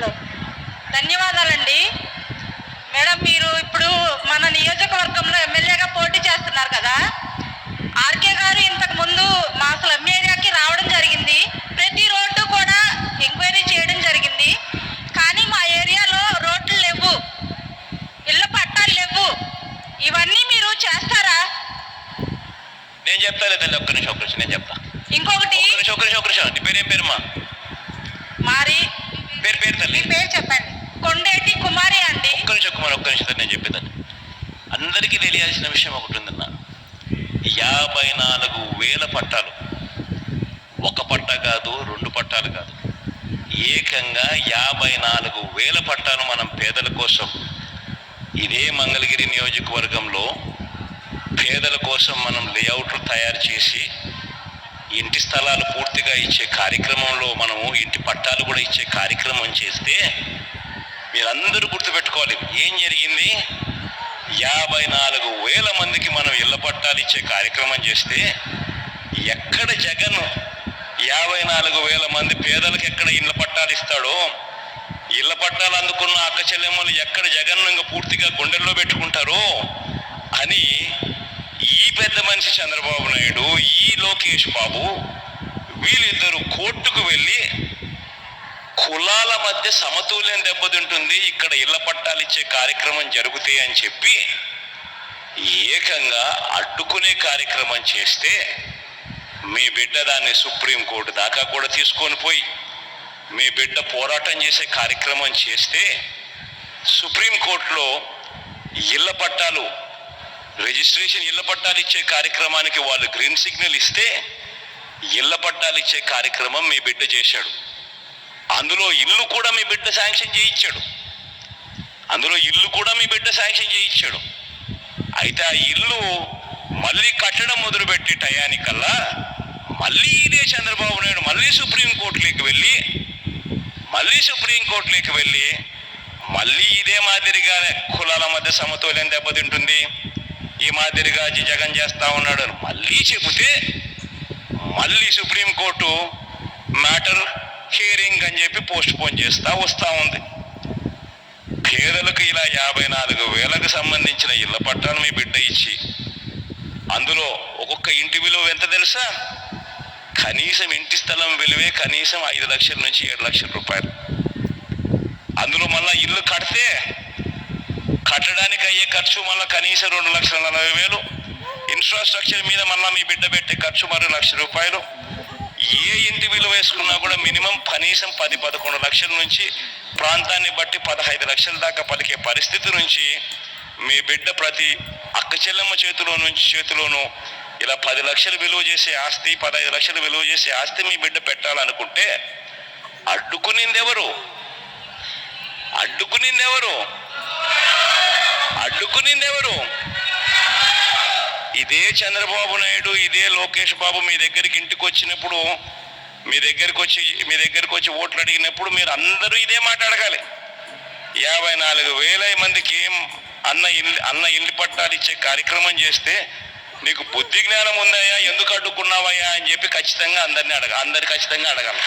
ధన్యవాదాలండి. మేడం మీరు ఇప్పుడు మన నియోజకవర్గంలో ఎమ్మెల్యేగా పోటీ చేస్తున్నారు కదా. ఆర్కే గారు ఇంతకు ముందు మా స్లమ్ ఏరియాకి రావడం జరిగింది. ప్రతి రోడ్డు కూడా ఎంక్వైరీ చేయడం జరిగింది. కానీ మా ఏరియాలో రోడ్లు లేవు. ఇళ్ళ పట్టాలు లేవు. ఇవన్నీ మీరు చేస్తారా? నేను చెప్తాలే తల్లి ఒక్క నిమిషం ఒక్క నిమిషం నేను చెప్తా. ఇంకొకటి. ఒక్క నిమిషం ఒక్క నిమిషం ఒక్క నిమిషం. నీ పేరేం పేరుమా మారి పేరు పేరు మీ పేరు చెప్పండి. కొండేటి కుమారి అండి. ఒక్క నిమిషం కుమార్ ఒక్క నిమిషం నేను చెప్పేదాన్ని. అందరికీ తెలియాల్సిన విషయం ఒకటి ఉందన్న. యాభై నాలుగు వేల పట్టాలు. ఒక పట్ట కాదు రెండు పట్టాలు కాదు. ఏకంగా యాభై నాలుగు వేల పట్టాలు మనం పేదల కోసం ఇదే మంగళగిరి నియోజకవర్గంలో పేదల కోసం మనం లేఅవుట్లు తయారు చేసి ఇంటి స్థలాలు పూర్తిగా ఇచ్చే కార్యక్రమంలో మనము ఇంటి పట్టాలు కూడా ఇచ్చే కార్యక్రమం చేస్తే మీరందరూ గుర్తుపెట్టుకోవాలి. ఏం జరిగింది? యాభై నాలుగు వేల మందికి మనం ఇళ్ళ పట్టాలు ఇచ్చే కార్యక్రమం చేస్తే ఎక్కడ జగన్ యాభై నాలుగు వేల మంది పేదలకు ఎక్కడ ఇళ్ళ పట్టాలు ఇస్తాడో ఇళ్ళ పట్టాలు అందుకున్న అక్క చెల్లెమ్మలు ఎక్కడ జగన్ ఇంకా పూర్తిగా గుండెల్లో పెట్టుకుంటారో అని ఈ పెద్ద మనిషి చంద్రబాబు నాయుడు ఈ లోకేష్ బాబు వీళ్ళిద్దరు కోర్టుకు వెళ్ళి కులాల మధ్య సమతుల్యం దెబ్బతింటుంది ఇక్కడ ఇళ్ళ పట్టాలు ఇచ్చే కార్యక్రమం జరుగుతాయి అని చెప్పి ఏకంగా అడ్డుకునే కార్యక్రమం చేస్తే మీ బిడ్డ దాన్ని సుప్రీంకోర్టు దాకా కూడా తీసుకొని పోయి మీ బిడ్డ పోరాటం చేసే కార్యక్రమం చేస్తే సుప్రీంకోర్టులో ఇళ్ళ పట్టాలు రిజిస్ట్రేషన్ ఇళ్ళ పట్టాలు ఇచ్చే కార్యక్రమానికి వాళ్ళు గ్రీన్ సిగ్నల్ ఇస్తే ఇళ్ళ పట్టాలు ఇచ్చే కార్యక్రమం మీ బిడ్డ చేశాడు. అందులో ఇల్లు కూడా మీ బిడ్డ శాంక్షన్ చేయించాడు. అందులో ఇల్లు కూడా మీ బిడ్డ శాంక్షన్ చేయించాడు. అయితే ఆ ఇల్లు మళ్ళీ కట్టడం మొదలుపెట్టి టయానికల్లా మళ్ళీ ఇదే చంద్రబాబు నాయుడు మళ్ళీ సుప్రీంకోర్టులోకి వెళ్ళి మళ్ళీ సుప్రీంకోర్టులోకి వెళ్ళి మళ్ళీ ఇదే మాదిరిగా కులాల మధ్య సమతుల్యం దెబ్బతింటుంది. ఈ మాదిరిగా జగన్ చేస్తా ఉన్నాడు అని మళ్ళీ చెబితే మళ్ళీ సుప్రీంకోర్టు మ్యాటర్ హియరింగ్ అని చెప్పి పోస్ట్ పోన్ చేస్తా వస్తూ ఉంది. పేదలకు ఇలా యాభై నాలుగు వేలకు సంబంధించిన ఇళ్ళ పట్టాలు మీ బిడ్డ ఇచ్చి అందులో ఒక్కొక్క ఇంటి విలువ ఎంత తెలుసా? కనీసం ఇంటి స్థలం విలువే కనీసం ఐదు లక్షల నుంచి ఏడు లక్షల రూపాయలు. అందులో మళ్ళీ ఇల్లు కడితే కట్టడానికి అయ్యే ఖర్చు మళ్ళీ కనీసం రెండు లక్షల నలభై వేలు. ఇన్ఫ్రాస్ట్రక్చర్ మీద మళ్ళీ మీ బిడ్డ పెట్టే ఖర్చు మరో లక్ష రూపాయలు. ఏ ఇంటి విలువ వేసుకున్నా కూడా మినిమం కనీసం పది పదకొండు లక్షల నుంచి ప్రాంతాన్ని బట్టి పదహైదు లక్షల దాకా పలికే పరిస్థితి నుంచి మీ బిడ్డ ప్రతి అక్క చెల్లెమ్మ చేతిలో నుంచి చేతిలోనూ ఇలా పది లక్షలు విలువ చేసే ఆస్తి పదహైదు లక్షలు విలువ చేసే ఆస్తి మీ బిడ్డ పెట్టాలనుకుంటే అడ్డుకునిందెవరు ఎవరు? అడ్డుకునింది ఎవరు? ఇదే చంద్రబాబు నాయుడు ఇదే లోకేష్ బాబు మీ దగ్గరికి ఇంటికి వచ్చినప్పుడు మీ దగ్గరికి వచ్చి మీ దగ్గరికి వచ్చి ఓట్లు అడిగినప్పుడు మీరు అందరూ ఇదే మాట అడగాలి. యాభై నాలుగు వేల మందికి ఏం అన్న ఇల్లు అన్న ఇల్లు పట్టాలు ఇచ్చే కార్యక్రమం చేస్తే నీకు బుద్ధి జ్ఞానం ఉందాయా ఎందుకు అడ్డుకున్నావయ్యా అని చెప్పి ఖచ్చితంగా అందరినీ అడగ అందరు ఖచ్చితంగా అడగాలి.